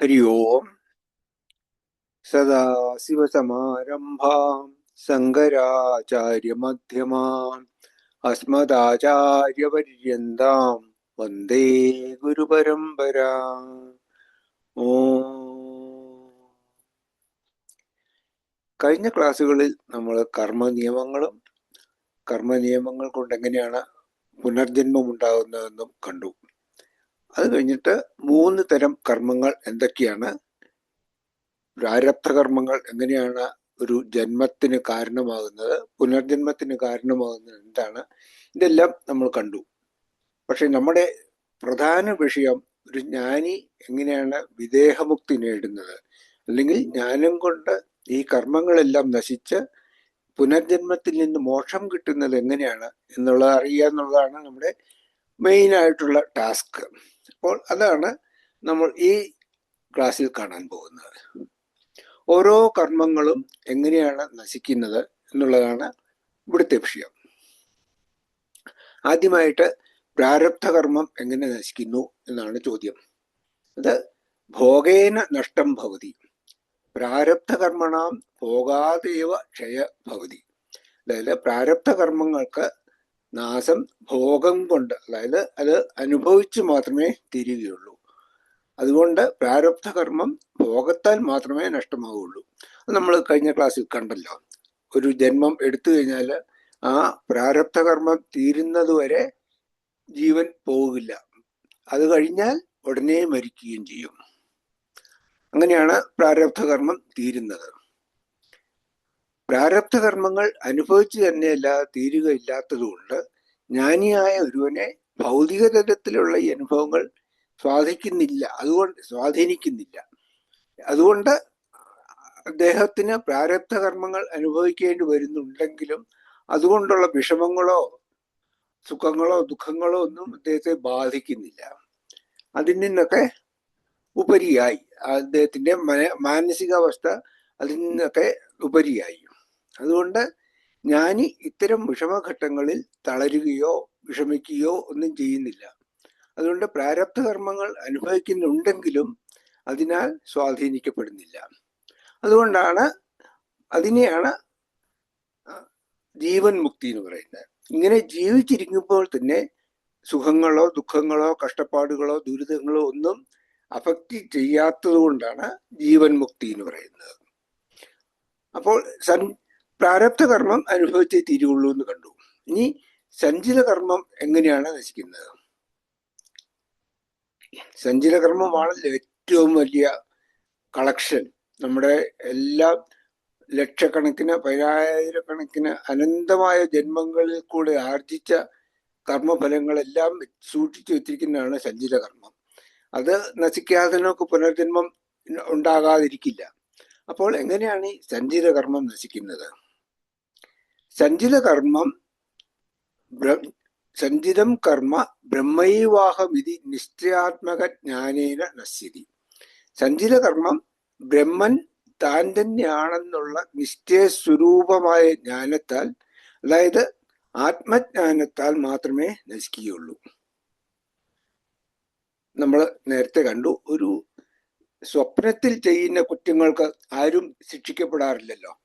हरि ओम् सदाशिवसमारम्भाम् शङ्कराचार्यमध्यमाम् अस्मदाचार्यपर्यन्ताम् വന്ദേ ഗുരുപരമ്പര ഓ കഴിഞ്ഞ ക്ലാസ്സുകളിൽ നമ്മൾ കർമ്മ നിയമങ്ങളും കർമ്മ നിയമങ്ങൾ കൊണ്ട് എങ്ങനെയാണ് പുനർജന്മം ഉണ്ടാകുന്നതെന്നും കണ്ടു അത് കഴിഞ്ഞിട്ട് മൂന്ന് തരം കർമ്മങ്ങൾ എന്തൊക്കെയാണ്? പ്രാരബ്ധ കർമ്മങ്ങൾ എങ്ങനെയാണ് ഒരു ജന്മത്തിന് കാരണമാകുന്നത്? പുനർജന്മത്തിന് കാരണമാകുന്നത് എന്താണ്? ഇതെല്ലാം നമ്മൾ കണ്ടു. പക്ഷെ നമ്മുടെ പ്രധാന വിഷയം ഒരു ജ്ഞാനി എങ്ങനെയാണ് വിദേഹമുക്തി നേടുന്നത്? അല്ലെങ്കിൽ ജ്ഞാനം കൊണ്ട് ഈ കർമ്മങ്ങളെല്ലാം നശിച്ച് പുനർജന്മത്തിൽ നിന്ന് മോക്ഷം കിട്ടുന്നത് എങ്ങനെയാണ്? എന്നുള്ളത് അറിയുക എന്നുള്ളതാണ് നമ്മുടെ മെയിൻ ആയിട്ടുള്ള ടാസ്ക് അപ്പോൾ അതാണ് നമ്മൾ ഈ ക്ലാസ്സിൽ കാണാൻ പോകുന്നത്. ഓരോ കർമ്മങ്ങളും എങ്ങനെയാണ് നശിക്കുന്നത് എന്നുള്ളതാണ് ഇവിടുത്തെ വിഷയം. ആദ്യമായിട്ട് പ്രാരബ്ധ കർമ്മം എങ്ങനെ നശിക്കുന്നു എന്നാണ് ചോദ്യം. അത് ഭോഗേന നഷ്ടം ഭവതി. പ്രാരബ്ധ കർമ്മണാം ഭോഗാദേവ ക്ഷയ ഭവതി. അതായത് പ്രാരബ്ധ കർമ്മങ്ങൾക്ക് നാശം ഭോഗം കൊണ്ട് അതായത് അത് അനുഭവിച്ച് മാത്രമേ തീരുകയുള്ളൂ. അതുകൊണ്ട് പ്രാരബ്ധ കർമ്മം ഭോഗത്താൽ മാത്രമേ നഷ്ടമാവുള്ളൂ. നമ്മൾ കഴിഞ്ഞ ക്ലാസ്സിൽ കണ്ടല്ലോ. ഒരു ജന്മം എടുത്തു കഴിഞ്ഞാൽ ആ പ്രാരബ്ധ കർമ്മം തീരുന്നതുവരെ ജീവൻ പോകില്ല. അത് കഴിഞ്ഞാൽ ഉടനെ മരിക്കുകയും ചെയ്യും. അങ്ങനെയാണ് പ്രാരബ്ധ കർമ്മം തീരുന്നത്. പ്രാരബ്ധ കർമ്മങ്ങൾ അനുഭവിച്ചു തന്നെയല്ല തീരുകയില്ലാത്തതുകൊണ്ട് ജ്ഞാനിയായ ഒരുവനെ ഭൗതിക തലത്തിലുള്ള ഈ അനുഭവങ്ങൾ സ്വാധിക്കുന്നില്ല. അതുകൊണ്ട് സ്വാധീനിക്കുന്നില്ല. അതുകൊണ്ട് അദ്ദേഹത്തിന് പ്രാരബ്ധ കർമ്മങ്ങൾ അനുഭവിക്കേണ്ടി വരുന്നുണ്ടെങ്കിലും അതുകൊണ്ടുള്ള വിഷമങ്ങളോ സുഖങ്ങളോ ദുഃഖങ്ങളോ ഒന്നും അദ്ദേഹത്തെ ബാധിക്കുന്നില്ല. അതിൽ നിന്നൊക്കെ ഉപരിയായി. അദ്ദേഹത്തിന്റെ മാനസികാവസ്ഥ അതിൽ നിന്നൊക്കെ ഉപരിയായി. അതുകൊണ്ട് ഞാൻ ഇത്തരം വിഷമഘട്ടങ്ങളിൽ തളരുകയോ വിഷമിക്കുകയോ ഒന്നും ചെയ്യുന്നില്ല. അതുകൊണ്ട് പ്രാരബ്ധ കർമ്മങ്ങൾ അനുഭവിക്കുന്നുണ്ടെങ്കിലും അതിനാൽ സ്വാധീനിക്കപ്പെടുന്നില്ല. അതുകൊണ്ടാണ് അതിനെയാണ് ജീവൻ മുക്തി എന്ന് പറയുന്നത്. ഇങ്ങനെ ജീവിച്ചിരിക്കുമ്പോൾ തന്നെ സുഖങ്ങളോ ദുഃഖങ്ങളോ കഷ്ടപ്പാടുകളോ ദുരിതങ്ങളോ ഒന്നും അഫക്റ്റ് ചെയ്യാത്തത് കൊണ്ടാണ് ജീവൻ മുക്തി എന്ന് പറയുന്നത്. അപ്പോൾ സൻ പ്രാരബ്ധ കർമ്മം അനുഭവിച്ചേ തീരുള്ളൂ എന്ന് കണ്ടു. ഇനി സഞ്ചിത കർമ്മം എങ്ങനെയാണ് നശിക്കുന്നത്? സഞ്ചിത കർമ്മമാണല്ലോ ഏറ്റവും വലിയ കളക്ഷൻ നമ്മുടെ എല്ലാ ലക്ഷക്കണക്കിന് പതിനായിരക്കണക്കിന് അനന്തമായ ജന്മങ്ങളിൽ കൂടെ ആർജിച്ച കർമ്മഫലങ്ങളെല്ലാം സൂക്ഷിച്ചു വെച്ചിരിക്കുന്നതാണ് സഞ്ചിത കർമ്മം അത് നശിക്കാതെ നമുക്ക് പുനർജന്മം ഉണ്ടാകാതിരിക്കില്ല. അപ്പോൾ എങ്ങനെയാണ് ഈ സഞ്ചിത കർമ്മം നശിക്കുന്നത്? സഞ്ചിത കർമ്മം സഞ്ചിതം കർമ്മ ബ്രഹ്മൈവാഹമിതി നിശ്ചയാത്മക ജ്ഞാനേന നശ്യതി. സഞ്ചിത കർമ്മം ബ്രഹ്മൻ താൻ തന്നെയാണെന്നുള്ള നിശ്ചയസ്വരൂപമായ ജ്ഞാനത്താൽ അതായത് ആത്മജ്ഞാനത്താൽ മാത്രമേ നശിക്കുകയുള്ളൂ. നമ്മൾ നേരത്തെ കണ്ടു ഒരു സ്വപ്നത്തിൽ ചെയ്യുന്ന കുറ്റങ്ങൾക്ക് ആരും ശിക്ഷിക്കപ്പെടാറില്ലല്ലോ.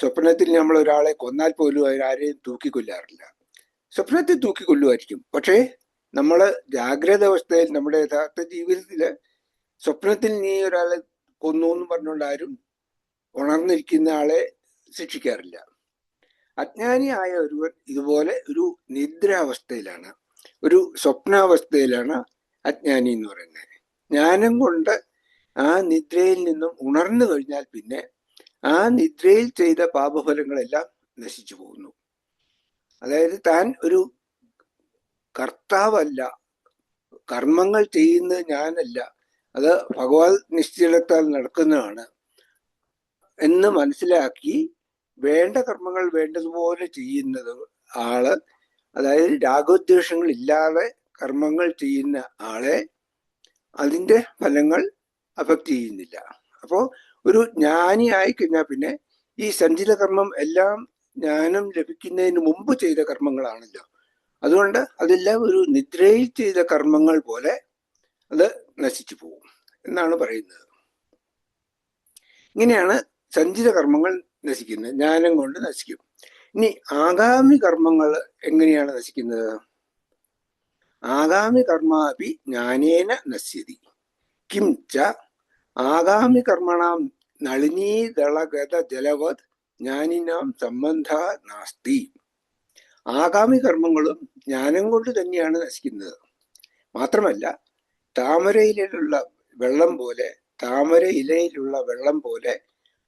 സ്വപ്നത്തിൽ നമ്മൾ ഒരാളെ കൊന്നാൽ പോലും അവരാരെയും തൂക്കിക്കൊല്ലാറില്ല. സ്വപ്നത്തിൽ തൂക്കിക്കൊല്ലുമായിരിക്കും. പക്ഷേ നമ്മൾ ജാഗ്രത അവസ്ഥയിൽ നമ്മുടെ യഥാർത്ഥ ജീവിതത്തിൽ സ്വപ്നത്തിൽ നീ ഒരാളെ കൊന്നു എന്ന് പറഞ്ഞുകൊണ്ട് ആരും ഉണർന്നിരിക്കുന്ന ആളെ ശിക്ഷിക്കാറില്ല. അജ്ഞാനിയായ ഒരുവൻ ഇതുപോലെ ഒരു നിദ്രാവസ്ഥയിലാണ് ഒരു സ്വപ്നാവസ്ഥയിലാണ് അജ്ഞാനി എന്ന് പറയുന്നത്. ജ്ഞാനം കൊണ്ട് ആ നിദ്രയിൽ നിന്നും ഉണർന്നു കഴിഞ്ഞാൽ പിന്നെ ആ നിദ്രയിൽ ചെയ്ത പാപഫലങ്ങളെല്ലാം നശിച്ചു പോകുന്നു. അതായത് താൻ ഒരു കർത്താവല്ല കർമ്മങ്ങൾ ചെയ്യുന്നത് ഞാനല്ല അത് ഭഗവാൻ നിശ്ചലത്താൽ നടക്കുന്നതാണ് എന്ന് മനസ്സിലാക്കി വേണ്ട കർമ്മങ്ങൾ വേണ്ടതുപോലെ ചെയ്യുന്നത് ആൾ അതായത് രാഗോദ്വേഷങ്ങൾ ഇല്ലാതെ കർമ്മങ്ങൾ ചെയ്യുന്ന ആളെ അതിന്റെ ഫലങ്ങൾ അഫക്റ്റ് ചെയ്യുന്നില്ല. അപ്പോൾ ഒരു ജ്ഞാനി ആയി കഴിഞ്ഞാൽ പിന്നെ ഈ സഞ്ചിത കർമ്മം എല്ലാം ജ്ഞാനം ലഭിക്കുന്നതിന് മുമ്പ് ചെയ്ത കർമ്മങ്ങളാണല്ലോ. അതുകൊണ്ട് അതെല്ലാം ഒരു നിദ്രയിൽ ചെയ്ത കർമ്മങ്ങൾ പോലെ അത് നശിച്ചു പോകും എന്നാണ് പറയുന്നത്. ഇങ്ങനെയാണ് സഞ്ചിത കർമ്മങ്ങൾ നശിക്കുന്നത്. ജ്ഞാനം കൊണ്ട് നശിക്കും. ഇനി ആഗാമി കർമ്മങ്ങൾ എങ്ങനെയാണ് നശിക്കുന്നത്? ആഗാമി കർമാപി ജ്ഞാനേന നശ്യതി. കിം ച ആഗാമി കർമ്മണാം നളിനീദളഗത ജലവത് ജ്ഞാനിനാം സംബന്ധ നാസ്തി. ആഗാമി കർമ്മങ്ങളും ജ്ഞാനം കൊണ്ട് തന്നെയാണ് നശിക്കുന്നത്. മാത്രമല്ല താമരയിലുള്ള വെള്ളം പോലെ താമര ഇലയിലുള്ള വെള്ളം പോലെ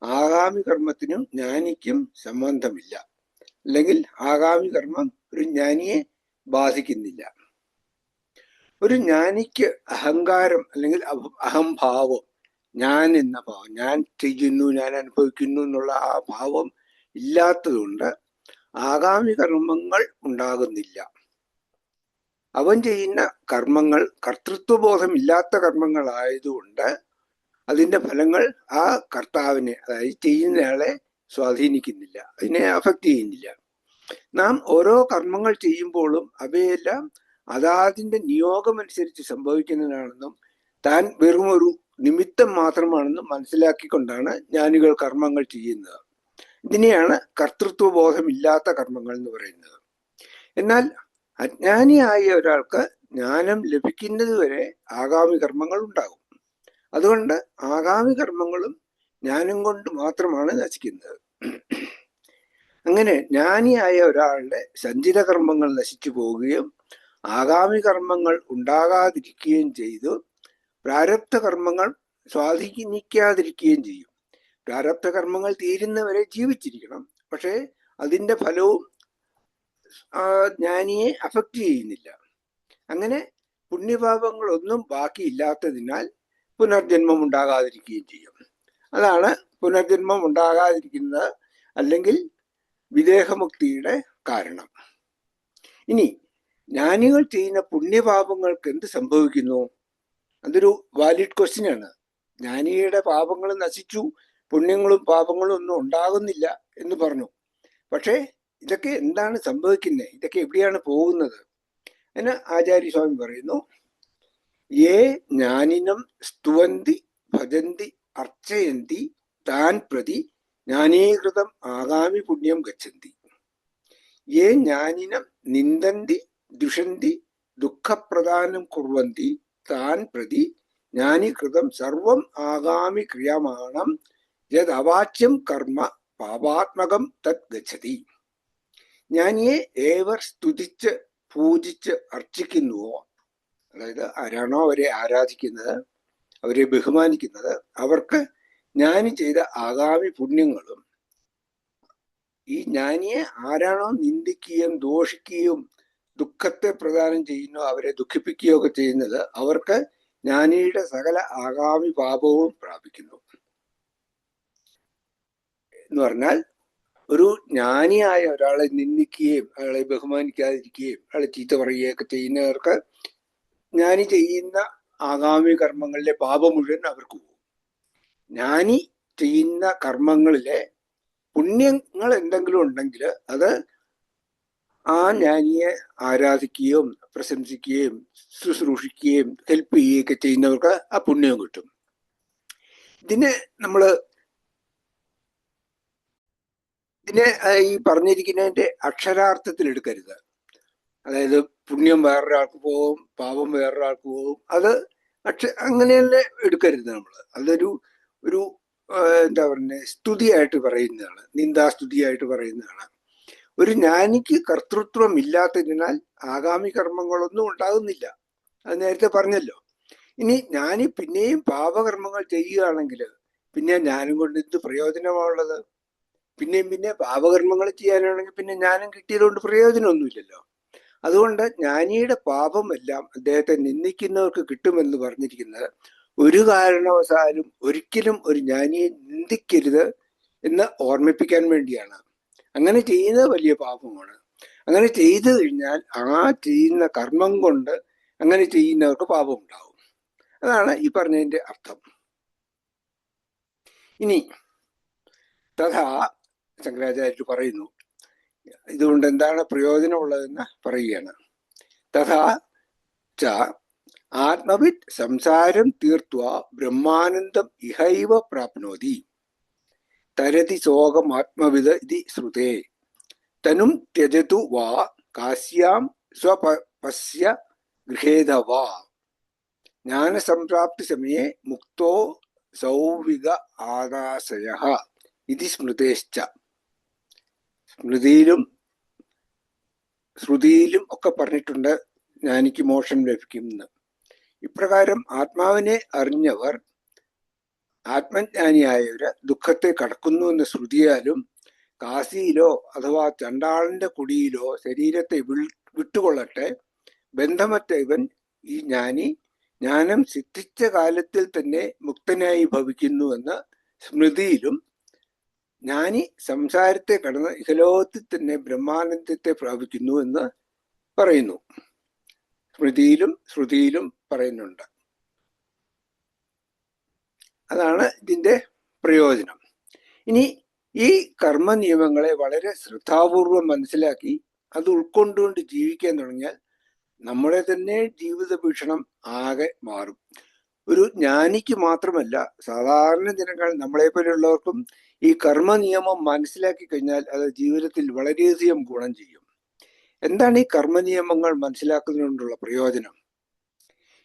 ആഗാമി കർമ്മത്തിനും ജ്ഞാനിക്കും സംബന്ധമില്ല. അല്ലെങ്കിൽ ആഗാമി കർമ്മം ഒരു ജ്ഞാനിയെ ബാധിക്കുന്നില്ല. ഒരു ജ്ഞാനിക്ക് അഹങ്കാരം അല്ലെങ്കിൽ അഹ- അഹംഭാവം ഞാൻ എന്ന ഭാവം ഞാൻ ചെയ്യുന്നു ഞാൻ അനുഭവിക്കുന്നു എന്നുള്ള ആ ഭാവം ഇല്ലാത്തതുകൊണ്ട് ആഗാമി കർമ്മങ്ങൾ ഉണ്ടാകുന്നില്ല. അവൻ ചെയ്യുന്ന കർമ്മങ്ങൾ കർത്തൃത്വബോധം ഇല്ലാത്ത കർമ്മങ്ങളായതുകൊണ്ട് അതിന്റെ ഫലങ്ങൾ ആ കർത്താവിനെ അതായത് ചെയ്യുന്നയാളെ സ്വാധീനിക്കുന്നില്ല അതിനെ അഫക്റ്റ് ചെയ്യുന്നില്ല. നാം ഓരോ കർമ്മങ്ങൾ ചെയ്യുമ്പോഴും അവയെല്ലാം അതാതിന്റെ നിയോഗമനുസരിച്ച് സംഭവിക്കുന്നതാണെന്നും താൻ വെറും ഒരു നിമിത്തം മാത്രമാണെന്ന് മനസ്സിലാക്കിക്കൊണ്ടാണ് ജ്ഞാനികൾ കർമ്മങ്ങൾ ചെയ്യുന്നത്. ഇതിനെയാണ് കർത്തൃത്വബോധമില്ലാത്ത കർമ്മങ്ങൾ എന്ന് പറയുന്നത്. എന്നാൽ അജ്ഞാനിയായ ഒരാൾക്ക് ജ്ഞാനം ലഭിക്കുന്നത് വരെ ആഗാമി കർമ്മങ്ങൾ ഉണ്ടാകും. അതുകൊണ്ട് ആഗാമി കർമ്മങ്ങളും ജ്ഞാനം കൊണ്ട് മാത്രമാണ് നശിക്കുന്നത്. അങ്ങനെ ജ്ഞാനിയായ ഒരാളുടെ സഞ്ചിത കർമ്മങ്ങൾ നശിച്ചു പോവുകയും ആഗാമി കർമ്മങ്ങൾ ഉണ്ടാകാതിരിക്കുകയും ചെയ്തു പ്രാരബ്ധ കർമ്മങ്ങൾ സ്വാധീനിക്കാതിരിക്കുകയും ചെയ്യും. പ്രാരബ്ധ കർമ്മങ്ങൾ തീരുന്നവരെ ജീവിച്ചിരിക്കണം. പക്ഷേ അതിന്റെ ഫലവും ജ്ഞാനിയെ അഫക്റ്റ് ചെയ്യുന്നില്ല. അങ്ങനെ പുണ്യപാപങ്ങളൊന്നും ബാക്കിയില്ലാത്തതിനാൽ പുനർജന്മം ഉണ്ടാകാതിരിക്കുകയും ചെയ്യും. അതാണ് പുനർജന്മം ഉണ്ടാകാതിരിക്കുന്നത് അല്ലെങ്കിൽ വിദേഹമുക്തിയുടെ കാരണം. ഇനി ജ്ഞാനികൾ ചെയ്യുന്ന പുണ്യപാപങ്ങൾക്ക് എന്ത് സംഭവിക്കുന്നു? അതൊരു വാലിഡ് ക്വസ്റ്റ്യൻ ആണ്. ജ്ഞാനിയുടെ പാപങ്ങൾ നശിച്ചു പുണ്യങ്ങളും പാപങ്ങളും ഒന്നും ഉണ്ടാകുന്നില്ല എന്ന് പറഞ്ഞു. പക്ഷേ ഇതൊക്കെ എന്താണ് സംഭവിക്കുന്നത് ഇതൊക്കെ എവിടെയാണ് പോകുന്നത്? എന്ന് ആചാര്യസ്വാമി പറയുന്നു ഏ ജ്ഞാനിനം സ്തുവന്തി ഭജന്തി അർച്ചയന്തി താൻ പ്രതി ജ്ഞാനീകൃതം ആഗാമി പുണ്യം ഗച്ഛന്തി. ഏ ജ്ഞാനിനം നിന്ദന്തി ദുഷന്തി ദുഃഖപ്രദാനം കുർവന്തി താൻ പ്രതി ജ്ഞാനീകൃതം സർവം ആഗാമി ക്രിയമാണം യത് കർമ്മ പാപാത്മകം തത് ഗച്ഛതി. ജ്ഞാനിയെ ഏവർ സ്തുതിച്ച് പൂജിച്ച് അർച്ചിക്കുന്നുവോ? അതായത് ആരാണോ അവരെ ആരാധിക്കുന്നത് അവരെ ബഹുമാനിക്കുന്നത് അവർക്ക് ജ്ഞാനി ചെയ്ത ആഗാമി പുണ്യങ്ങളും ഈ ജ്ഞാനിയെ ആരാണോ നിന്ദിക്കുകയും ദോഷിക്കുകയും ദുഃഖത്തെ പ്രദാനം ചെയ്യുന്നു അവരെ ദുഃഖിപ്പിക്കുകയോ ഒക്കെ ചെയ്യുന്നത് അവർക്ക് ജ്ഞാനിയുടെ സകല ആഗാമി പാപവും പ്രാപിക്കുന്നു. എന്ന് പറഞ്ഞാൽ ഒരു ജ്ഞാനിയായ ഒരാളെ നിന്ദിക്കുകയും അയാളെ ബഹുമാനിക്കാതിരിക്കുകയും അയാളെ ചീത്ത പറയുകയൊക്കെ ചെയ്യുന്നവർക്ക് ജ്ഞാനി ചെയ്യുന്ന ആഗാമി കർമ്മങ്ങളിലെ പാപം മുഴുവൻ അവർക്ക് പോകും. ജ്ഞാനി ചെയ്യുന്ന കർമ്മങ്ങളിലെ പുണ്യങ്ങൾ എന്തെങ്കിലും ഉണ്ടെങ്കിൽ അത് ആ ജ്ഞാനിയെ ആരാധിക്കുകയും പ്രശംസിക്കുകയും ശുശ്രൂഷിക്കുകയും ഹെൽപ്പ് ചെയ്യുകയൊക്കെ ചെയ്യുന്നവർക്ക് ആ പുണ്യവും കിട്ടും. ഇതിനെ നമ്മൾ ഇതിനെ ഈ പറഞ്ഞിരിക്കുന്നതിന്റെ അക്ഷരാർത്ഥത്തിൽ എടുക്കരുത്. അതായത് പുണ്യം വേറൊരാൾക്ക് പോകും പാപം വേറൊരാൾക്ക് പോകും അത് അക്ഷ അങ്ങനെയല്ല എടുക്കരുത് നമ്മൾ അതൊരു ഒരു എന്താ പറയുന്നത് സ്തുതിയായിട്ട് പറയുന്നതാണ് നിന്ദാസ്തുതിയായിട്ട് പറയുന്നതാണ്. ഒരു ജ്ഞാനിക്ക് കർത്തൃത്വം ഇല്ലാത്തതിനാൽ ആഗാമി കർമ്മങ്ങളൊന്നും ഉണ്ടാകുന്നില്ല. അത് നേരത്തെ പറഞ്ഞല്ലോ. ഇനി ജ്ഞാനി പിന്നെയും പാപകർമ്മങ്ങൾ ചെയ്യുകയാണെങ്കിൽ പിന്നെ ജ്ഞാനം കൊണ്ട് എന്ത് പ്രയോജനമാണുള്ളത് പിന്നെയും പിന്നെ പാപകർമ്മങ്ങൾ ചെയ്യാനാണെങ്കിൽ പിന്നെ ജ്ഞാനം കിട്ടിയതുകൊണ്ട് പ്രയോജനമൊന്നുമില്ലല്ലോ. അതുകൊണ്ട് ജ്ഞാനിയുടെ പാപമെല്ലാം അദ്ദേഹത്തെ നിന്ദിക്കുന്നവർക്ക് കിട്ടുമെന്ന് പറഞ്ഞിരിക്കുന്നത് ഒരു കാരണവശാലും ഒരിക്കലും ഒരു ജ്ഞാനിയെ നിന്ദിക്കരുത് എന്ന് ഓർമ്മിപ്പിക്കാൻ വേണ്ടിയാണ്. അങ്ങനെ ചെയ്യുന്നത് വലിയ പാപമാണ്. അങ്ങനെ ചെയ്തു കഴിഞ്ഞാൽ ആ ചെയ്യുന്ന കർമ്മം കൊണ്ട് അങ്ങനെ ചെയ്യുന്നവർക്ക് പാപം ഉണ്ടാവും അതാണ് ഈ പറഞ്ഞതിന്റെ അർത്ഥം. ഇനി തഥാ ശങ്കരാചാര്യർ പറയുന്നു ഇതുകൊണ്ട് എന്താണ് പ്രയോജനമുള്ളതെന്ന് പറയുകയാണ്. തഥാ ച ആത്മവിത് സംസാരം തീർത്വ ബ്രഹ്മാനന്ദം ഇഹൈവ പ്രാപ്നോതി. തരതി ശോകം ആത്മവിത ഇതി ശ്രുതേ. തനും ത്യജതു വാ കാശ്യാം സ്വപസ്യ ഗൃഹേത വാ. ജ്ഞാനസംപ്രാപ്തി സമയേ മുക്തോ സൗവിക ആദാശയ ഇതി സ്മൃതേശ്ച. സ്മൃതിയിലും ശ്രുതിയിലും ഒക്കെ പറഞ്ഞിട്ടുണ്ട് ജ്ഞാനിക്ക് മോക്ഷം ലഭിക്കും എന്ന് ഇപ്രകാരം ആത്മാവിനെ അറിഞ്ഞവർ ആത്മജ്ഞാനിയായവര് ദുഃഖത്തെ കടക്കുന്നു എന്ന് ശ്രുതിയാലും കാശിയിലോ അഥവാ ചണ്ടാളന്റെ കുടിയിലോ ശരീരത്തെ വിട്ടുകൊള്ളട്ടെ ബന്ധമറ്റ ഇവൻ ഈ ജ്ഞാനി ജ്ഞാനം സിദ്ധിച്ച കാലത്തിൽ തന്നെ മുക്തനായി ഭവിക്കുന്നു എന്ന് സ്മൃതിയിലും ജ്ഞാനി സംസാരത്തെ കടന്ന് ഇഹലോകത്തിൽ തന്നെ ബ്രഹ്മാനന്ദത്തെ പ്രാപിക്കുന്നു എന്ന് പറയുന്നു. സ്മൃതിയിലും ശ്രുതിയിലും പറയുന്നുണ്ട്. അതാണ് ഇതിന്റെ പ്രയോജനം. ഇനി ഈ കർമ്മ നിയമങ്ങളെ വളരെ ശ്രദ്ധാപൂർവം മനസ്സിലാക്കി അത് ഉൾക്കൊണ്ടുകൊണ്ട് ജീവിക്കാൻ തുടങ്ങിയാൽ നമ്മുടെ തന്നെ ജീവിത വീക്ഷണം ആകെ മാറും. ഒരു ജ്ഞാനിക്ക് മാത്രമല്ല സാധാരണ ജനങ്ങൾ നമ്മളെ പോലെയുള്ളവർക്കും ഈ കർമ്മ നിയമം മനസ്സിലാക്കി കഴിഞ്ഞാൽ അത് ജീവിതത്തിൽ വളരെയധികം ഗുണം ചെയ്യും. എന്താണ് ഈ കർമ്മ നിയമങ്ങൾ മനസ്സിലാക്കുന്നതുകൊണ്ടുള്ള പ്രയോജനം?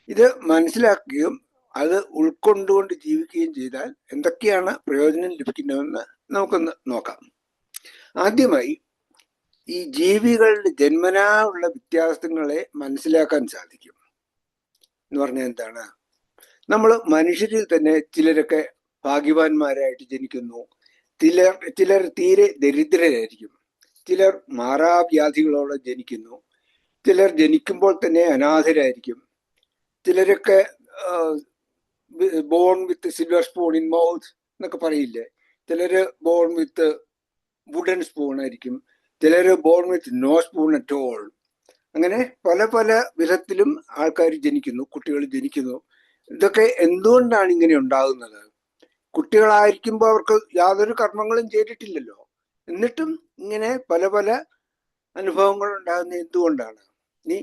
ഇത് മനസ്സിലാക്കുകയും അത് ഉൾക്കൊണ്ടുകൊണ്ട് ജീവിക്കുകയും ചെയ്താൽ എന്തൊക്കെയാണ് പ്രയോജനം ലഭിക്കുന്നതെന്ന് നമുക്കൊന്ന് നോക്കാം. ആദ്യമായി ഈ ജീവികളുടെ ജന്മനാ ഉള്ള വ്യത്യാസങ്ങളെ മനസ്സിലാക്കാൻ സാധിക്കും. എന്ന് പറഞ്ഞാൽ എന്താണ്? നമ്മൾ മനുഷ്യരിൽ തന്നെ ചിലരൊക്കെ ഭാഗ്യവാന്മാരായിട്ട് ജനിക്കുന്നു. ചിലർ ചിലർ തീരെ ദരിദ്രരായിരിക്കും. ചിലർ മാറാവ്യാധികളോടെ ജനിക്കുന്നു. ചിലർ ജനിക്കുമ്പോൾ തന്നെ അനാഥരായിരിക്കും. ചിലരൊക്കെ born with silver spoon in mouth എന്നൊക്കെ പറയില്ലേ? ചിലര് ബോൺ വിത്ത് വുഡൻ സ്പൂൺ ആയിരിക്കും. ചിലര് born with no spoon at all അങ്ങനെ പല പല വിധത്തിലും ആൾക്കാർ ജനിക്കുന്നു കുട്ടികൾ ജനിക്കുന്നു. ഇതൊക്കെ എന്തുകൊണ്ടാണ് ഇങ്ങനെ ഉണ്ടാകുന്നത്? കുട്ടികളായിരിക്കുമ്പോൾ അവർക്ക് യാതൊരു കർമ്മങ്ങളും ചെയ്തിട്ടില്ലല്ലോ. എന്നിട്ടും ഇങ്ങനെ പല പല അനുഭവങ്ങൾ ഉണ്ടാകുന്ന എന്തുകൊണ്ടാണ്? ഇനി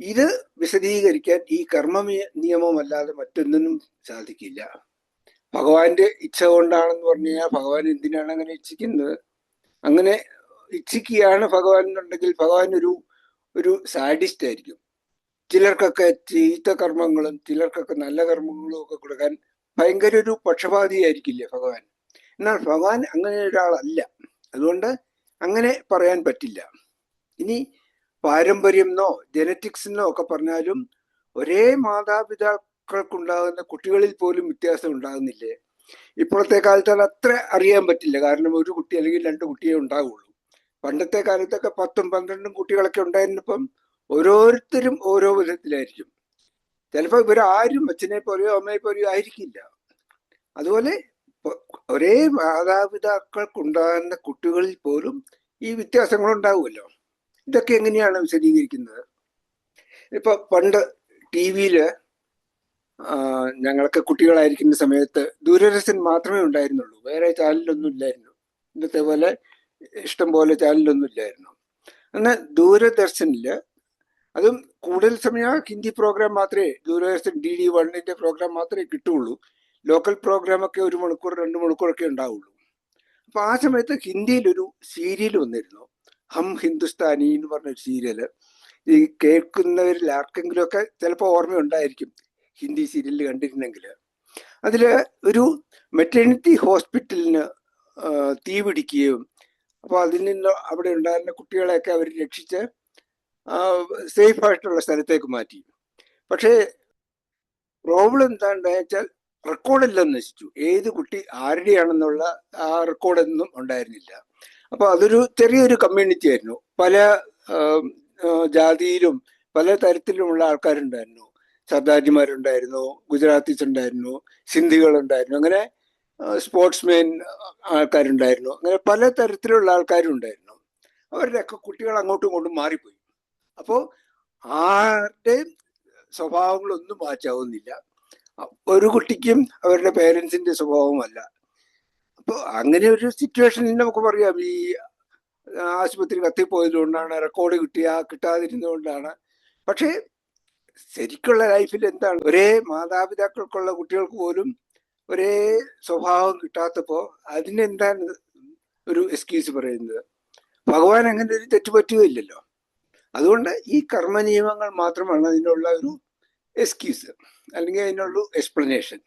ഇത് വിശദീകരിക്കാൻ ഈ കർമ്മ നിയമമല്ലാതെ മറ്റൊന്നിനും സാധിക്കില്ല. ഭഗവാന്റെ ഇച്ഛ കൊണ്ടാണെന്ന് പറഞ്ഞു കഴിഞ്ഞാൽ ഭഗവാൻ എന്തിനാണ് അങ്ങനെ ഇച്ഛിക്കുന്നത്? അങ്ങനെ ഇച്ഛിക്കുകയാണ് ഭഗവാൻ എന്നുണ്ടെങ്കിൽ ഭഗവാൻ ഒരു ഒരു സാഡിസ്റ്റ് ആയിരിക്കും. ചിലർക്കൊക്കെ ചീത്ത കർമ്മങ്ങളും ചിലർക്കൊക്കെ നല്ല കർമ്മങ്ങളും ഒക്കെ കൊടുക്കാൻ ഭയങ്കര ഒരു പക്ഷപാതിയായിരിക്കില്ലേ ഭഗവാൻ? എന്നാൽ ഭഗവാൻ അങ്ങനെ ഒരാളല്ല. അതുകൊണ്ട് അങ്ങനെ പറയാൻ പറ്റില്ല. ഇനി പാരമ്പര്യം എന്നോ ജനറ്റിക്സ് എന്നോ ഒക്കെ പറഞ്ഞാലും ഒരേ മാതാപിതാക്കൾക്കുണ്ടാകുന്ന കുട്ടികളിൽ പോലും വ്യത്യാസം ഉണ്ടാകുന്നില്ലേ? ഇപ്പോഴത്തെ കാലത്ത് അത് അത്ര അറിയാൻ പറ്റില്ല. കാരണം ഒരു കുട്ടി അല്ലെങ്കിൽ രണ്ട് കുട്ടിയെ ഉണ്ടാവുള്ളൂ. പണ്ടത്തെ കാലത്തൊക്കെ പത്തും പന്ത്രണ്ടും കുട്ടികളൊക്കെ ഉണ്ടായിരുന്നപ്പം ഓരോരുത്തരും ഓരോ വിധത്തിലായിരിക്കും. ചിലപ്പോൾ ഇവരാരും അച്ഛനെ പോലെയോ അമ്മയെ പോലെയോ ആയിരിക്കില്ല. അതുപോലെ ഒരേ മാതാപിതാക്കൾക്കുണ്ടാകുന്ന കുട്ടികളിൽ പോലും ഈ വ്യത്യാസങ്ങൾ ഉണ്ടാവുമല്ലോ. ഇതൊക്കെ എങ്ങനെയാണ് വിശദീകരിക്കുന്നത്? ഇപ്പൊ പണ്ട് ടി വിയിൽ ഞങ്ങളൊക്കെ കുട്ടികളായിരിക്കുന്ന സമയത്ത് ദൂരദർശൻ മാത്രമേ ഉണ്ടായിരുന്നുള്ളൂ. വേറെ ചാനലൊന്നും ഇല്ലായിരുന്നു. ഇന്നത്തെ പോലെ ഇഷ്ടം പോലെ ചാനലൊന്നും ഇല്ലായിരുന്നു. എന്നാൽ ദൂരദർശനിൽ അതും കൂടുതൽ സമയം ഹിന്ദി പ്രോഗ്രാം മാത്രമേ ദൂരദർശൻ ഡി ഡി വണ്ണിന്റെ പ്രോഗ്രാം മാത്രമേ കിട്ടുള്ളൂ ലോക്കൽ പ്രോഗ്രാം ഒക്കെ ഒരു മണിക്കൂർ രണ്ട് മണിക്കൂറൊക്കെ ഉണ്ടാവുള്ളൂ. അപ്പൊ ആ സമയത്ത് ഹിന്ദിയിൽ ഒരു സീരിയൽ വന്നിരുന്നു. ഹം ഹിന്ദുസ്ഥാനി എന്ന് പറഞ്ഞ ഒരു സീരിയൽ ഈ കേൾക്കുന്നവരിൽ ആർക്കെങ്കിലും ഒക്കെ ചിലപ്പോൾ ഓർമ്മയുണ്ടായിരിക്കും ഹിന്ദി സീരിയൽ കണ്ടിരുന്നെങ്കിൽ. അതിൽ ഒരു മെറ്റേണിറ്റി ഹോസ്പിറ്റലിന് തീ പിടിക്കുകയും അപ്പോൾ അതിൽ നിന്ന് അവിടെ ഉണ്ടായിരുന്ന കുട്ടികളെയൊക്കെ അവർ രക്ഷിച്ച് സേഫ് ആയിട്ടുള്ള സ്ഥലത്തേക്ക് മാറ്റി. പക്ഷേ പ്രോബ്ലം എന്താണെന്ന് വെച്ചാൽ റെക്കോർഡെല്ലാം നശിച്ചു. ഏത് കുട്ടി ആരുടെയാണെന്നുള്ള ആ റെക്കോർഡൊന്നും ഉണ്ടായിരുന്നില്ല. അപ്പൊ അതൊരു ചെറിയൊരു കമ്മ്യൂണിറ്റി ആയിരുന്നു. പല ജാതിയിലും പല തരത്തിലുമുള്ള ആൾക്കാരുണ്ടായിരുന്നു. സർദാർജിമാരുണ്ടായിരുന്നു ഗുജറാത്തീസ് ഉണ്ടായിരുന്നു സിന്ധികളുണ്ടായിരുന്നു അങ്ങനെ സ്പോർട്സ്മാൻ ആൾക്കാരുണ്ടായിരുന്നു അങ്ങനെ പല തരത്തിലുള്ള ആൾക്കാരും ഉണ്ടായിരുന്നു അവരുടെയൊക്കെ കുട്ടികൾ അങ്ങോട്ടും ഇങ്ങോട്ടും മാറിപ്പോയി. അപ്പോൾ ആരുടെയും സ്വഭാവങ്ങളൊന്നും മാച്ചാവുന്നില്ല. ഒരു കുട്ടിക്കും അവരുടെ പേരൻസിന്റെ സ്വഭാവമല്ല. അപ്പോൾ അങ്ങനെ ഒരു സിറ്റുവേഷനിൽ നമുക്ക് പറയാം. ഈ ആശുപത്രി കത്തിപ്പോയതുകൊണ്ടാണ് റെക്കോർഡ് കിട്ടിയ കിട്ടാതിരുന്നതുകൊണ്ടാണ്. പക്ഷേ ശരിക്കുള്ള ലൈഫിൽ എന്താണ്? ഒരേ മാതാപിതാക്കൾക്കുള്ള കുട്ടികൾക്ക് പോലും ഒരേ സ്വഭാവം കിട്ടാത്തപ്പോൾ അതിനെന്താണ് ഒരു എക്സ്ക്യൂസ് പറയുന്നത്? ഭഗവാൻ അങ്ങനെ ഒരു തെറ്റ് പറ്റുകയില്ലല്ലോ. അതുകൊണ്ട് ഈ കർമ്മ നിയമങ്ങൾ മാത്രമാണ് അതിനുള്ള ഒരു എക്സ്ക്യൂസ് അല്ലെങ്കിൽ അതിനുള്ള എക്സ്പ്ലനേഷൻ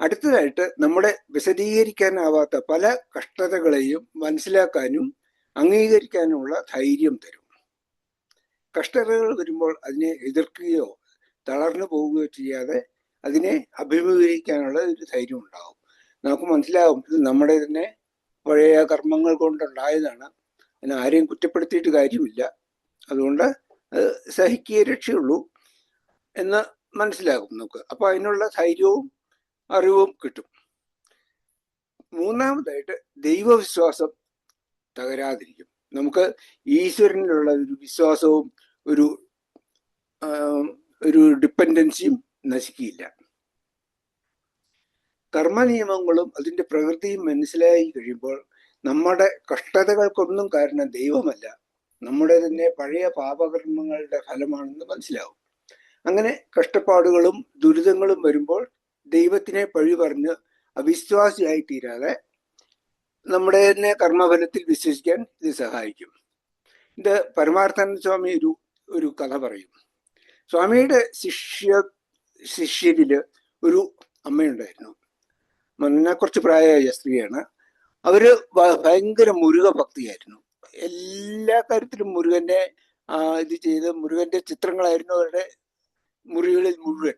അടുത്തതായിട്ട് നമ്മുടെ വിശദീകരിക്കാനാവാത്ത പല കഷ്ടതകളെയും മനസ്സിലാക്കാനും അംഗീകരിക്കാനുമുള്ള ധൈര്യം തരും. കഷ്ടതകൾ വരുമ്പോൾ അതിനെ എതിർക്കുകയോ തളർന്നു പോവുകയോ ചെയ്യാതെ അതിനെ അഭിമുഖീകരിക്കാനുള്ള ഒരു ധൈര്യം ഉണ്ടാകും നമുക്ക് മനസ്സിലാകും ഇത് നമ്മുടെ തന്നെ പഴയ കർമ്മങ്ങൾ കൊണ്ടുണ്ടായതാണ്. അതിനെ ആരെയും കുറ്റപ്പെടുത്തിയിട്ട് കാര്യമില്ല. അതുകൊണ്ട് അത് സഹിക്കുകയെ രക്ഷയുള്ളൂ എന്ന് മനസ്സിലാകും നമുക്ക്. അപ്പൊ അതിനുള്ള ധൈര്യവും അറിവും കിട്ടും. മൂന്നാമതായിട്ട് ദൈവവിശ്വാസം തകരാതിരിക്കും. നമുക്ക് ഈശ്വരനിലുള്ള ഒരു വിശ്വാസവും ഒരു ഒരു ഡിപ്പെൻഡൻസിയും നശിക്കില്ല കർമ്മ നിയമങ്ങളും അതിന്റെ പ്രകൃതിയും മനസ്സിലായി കഴിയുമ്പോൾ നമ്മുടെ കഷ്ടതകൾക്കൊന്നും കാരണം ദൈവമല്ല. നമ്മുടെ തന്നെ പഴയ പാപകർമ്മങ്ങളുടെ ഫലമാണെന്ന് മനസ്സിലാവും. അങ്ങനെ കഷ്ടപ്പാടുകളും ദുരിതങ്ങളും വരുമ്പോൾ ദൈവത്തിനെ പഴി പറഞ്ഞ് അവിശ്വാസിയായി തീരാതെ നമ്മുടെ തന്നെ കർമ്മഫലത്തിൽ വിശ്വസിക്കാൻ ഇത് സഹായിക്കും. ഇത് പരമാർത്ഥാനന്ദ സ്വാമി ഒരു ഒരു കഥ പറയും. സ്വാമിയുടെ ശിഷ്യ ശിഷ്യരിൽ ഒരു അമ്മയുണ്ടായിരുന്നു. മന്നെ കുറച്ച് പ്രായമായ സ്ത്രീയാണ്. അവർ ഭയങ്കര മുരുക ഭക്തിയായിരുന്നു എല്ലാ കാര്യത്തിലും മുരുകന്റെ ഇത് ചെയ്ത് മുരുകന്റെ ചിത്രങ്ങളായിരുന്നു അവരുടെ മുറികളിൽ മുഴുവൻ.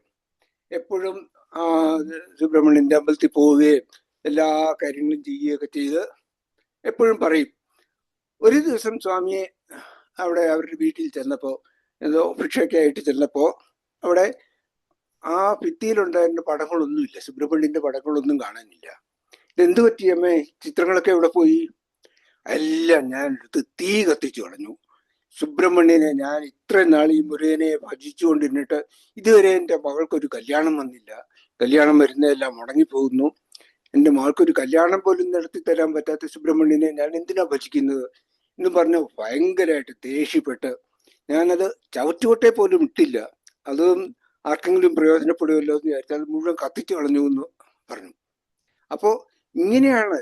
എപ്പോഴും സുബ്രഹ്മണ്യന്റെ അമ്പലത്തിൽ പോവുകയും എല്ലാ കാര്യങ്ങളും ചെയ്യുകയൊക്കെ ചെയ്ത് എപ്പോഴും പറയും. ഒരു ദിവസം സ്വാമിയെ അവിടെ അവരുടെ വീട്ടിൽ ചെന്നപ്പോ എന്തോ ഭിക്ഷയൊക്കെ ആയിട്ട് ചെന്നപ്പോ അവിടെ ആ ഭിത്തിയിലുണ്ടായിരുന്ന പടങ്ങളൊന്നുമില്ല. സുബ്രഹ്മണ്യന്റെ പടങ്ങളൊന്നും കാണാനില്ല. ഇതെന്ത് പറ്റിയമ്മേ? ചിത്രങ്ങളൊക്കെ എവിടെ പോയി? എല്ലാം ഞാൻ എടുത്ത് തീ കത്തിച്ചു കളഞ്ഞു. സുബ്രഹ്മണ്യനെ ഞാൻ ഇത്രയും നാൾ ഈ മുരുകനെ ഭജിച്ചുകൊണ്ടിരുന്നിട്ട് ഇതുവരെ എന്റെ മകൾക്കൊരു കല്യാണം വന്നില്ല. കല്യാണം വരുന്നതെല്ലാം മുടങ്ങിപ്പോകുന്നു. എന്റെ മകൾക്കൊരു കല്യാണം പോലും നടത്തി തരാൻ പറ്റാത്ത സുബ്രഹ്മണ്യനെ ഞാൻ എന്തിനാ ഭജിക്കുന്നത്? എന്ന് പറഞ്ഞ് ഭയങ്കരമായിട്ട് ദേഷ്യപ്പെട്ട് ഞാനത് ചവറ്റുകൊട്ടെ പോലും ഇട്ടില്ല. അതും ആർക്കെങ്കിലും പ്രയോജനപ്പെടുമല്ലോ എന്ന് വിചാരിച്ചാൽ മുഴുവൻ കത്തിച്ചു കളഞ്ഞു എന്ന് പറഞ്ഞു. അപ്പോൾ ഇങ്ങനെയാണ്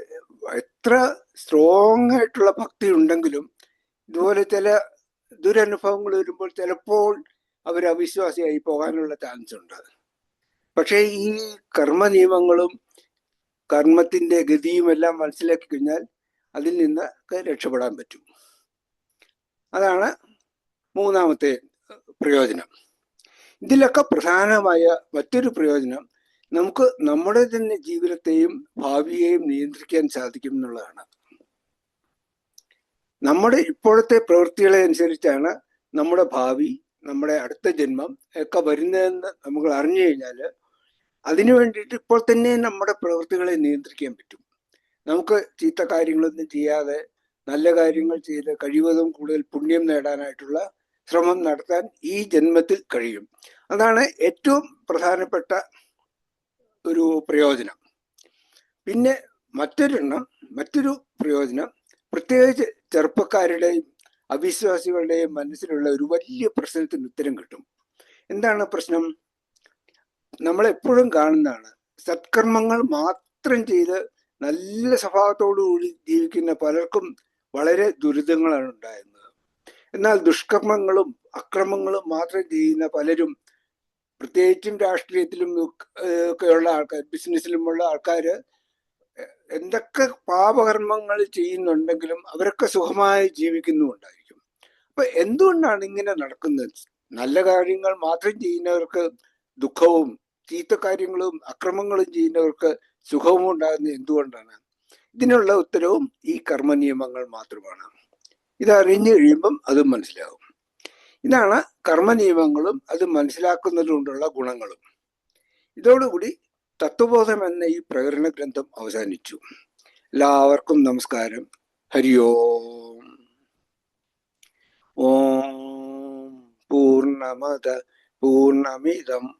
എത്ര സ്ട്രോങ് ആയിട്ടുള്ള ഭക്തി ഉണ്ടെങ്കിലും ഇതുപോലെ ചില ദുരനുഭവങ്ങൾ വരുമ്പോൾ ചിലപ്പോൾ അവർ അവിശ്വാസിയായി പോകാനുള്ള ചാൻസ് ഉണ്ട്. പക്ഷേ ഈ കർമ്മ നിയമങ്ങളും കർമ്മത്തിന്റെ ഗതിയും എല്ലാം മനസ്സിലാക്കി കഴിഞ്ഞാൽ അതിൽ നിന്ന് രക്ഷപ്പെടാൻ പറ്റും. അതാണ് മൂന്നാമത്തെ പ്രയോജനം. ഇതിലൊക്കെ പ്രധാനമായ മറ്റൊരു പ്രയോജനം നമുക്ക് നമ്മുടെ തന്നെ ജീവിതത്തെയും ഭാവിയെയും നിയന്ത്രിക്കാൻ സാധിക്കും എന്നുള്ളതാണ്. നമ്മുടെ ഇപ്പോഴത്തെ പ്രവൃത്തികളെ അനുസരിച്ചാണ് നമ്മുടെ ഭാവി നമ്മുടെ അടുത്ത ജന്മം ഒക്കെ വരുന്നതെന്ന് നമ്മൾ അറിഞ്ഞു കഴിഞ്ഞാൽ അതിനു വേണ്ടിയിട്ട് ഇപ്പോൾ തന്നെ നമ്മുടെ പ്രവൃത്തികളെ നിയന്ത്രിക്കാൻ പറ്റും. നമുക്ക് ചീത്ത കാര്യങ്ങളൊന്നും ചെയ്യാതെ നല്ല കാര്യങ്ങൾ ചെയ്ത് കഴിവതും കൂടുതൽ പുണ്യം നേടാനായിട്ടുള്ള ശ്രമം നടത്താൻ ഈ ജന്മത്തിൽ കഴിയും. അതാണ് ഏറ്റവും പ്രധാനപ്പെട്ട ഒരു പ്രയോജനം. പിന്നെ മറ്റൊരെണ്ണം മറ്റൊരു പ്രയോജനം പ്രത്യേകിച്ച് ചെറുപ്പക്കാരുടെയും അവിശ്വാസികളുടെയും മനസ്സിലുള്ള ഒരു വലിയ പ്രശ്നത്തിന് ഉത്തരം കിട്ടും. എന്താണ് പ്രശ്നം? നമ്മൾ എപ്പോഴും കാണുന്നതാണ്. സത്കർമ്മങ്ങൾ മാത്രം ചെയ്ത് നല്ല സ്വഭാവത്തോടു കൂടി ജീവിക്കുന്ന പലർക്കും വളരെ ദുരിതങ്ങളാണ് ഉണ്ടായിരുന്നത് എന്നാൽ ദുഷ്കർമ്മങ്ങളും അക്രമങ്ങളും മാത്രം ചെയ്യുന്ന പലരും പ്രത്യേകിച്ചും രാഷ്ട്രീയത്തിലും ഒക്കെയുള്ള ആൾക്കാർ ബിസിനസ്സിലുമുള്ള ആൾക്കാർ എന്തൊക്കെ പാപകർമ്മങ്ങൾ ചെയ്യുന്നുണ്ടെങ്കിലും അവരൊക്കെ സുഖമായി ജീവിക്കുന്നുണ്ടായിരിക്കും അപ്പൊ എന്തുകൊണ്ടാണ് ഇങ്ങനെ നടക്കുന്നത്? നല്ല കാര്യങ്ങൾ മാത്രം ചെയ്യുന്നവർക്ക് ദുഃഖവും ചീത്ത കാര്യങ്ങളും അക്രമങ്ങളും ചെയ്യുന്നവർക്ക് സുഖവും ഉണ്ടാകുന്നത് എന്തുകൊണ്ടാണ്? ഇതിനുള്ള ഉത്തരവും ഈ കർമ്മ നിയമങ്ങൾ മാത്രമാണ് ഇതറിഞ്ഞു കഴിയുമ്പം അതും മനസ്സിലാവും. ഇതാണ് കർമ്മ നിയമങ്ങളും അത് മനസ്സിലാക്കുന്നതുകൊണ്ടുള്ള ഗുണങ്ങളും. ഇതോടുകൂടി തത്വബോധം എന്ന ഈ പ്രകരണ ഗ്രന്ഥം അവസാനിച്ചു. എല്ലാവർക്കും നമസ്കാരം. ഹരി ഓം. പൂർണമത പൂർണമിതം.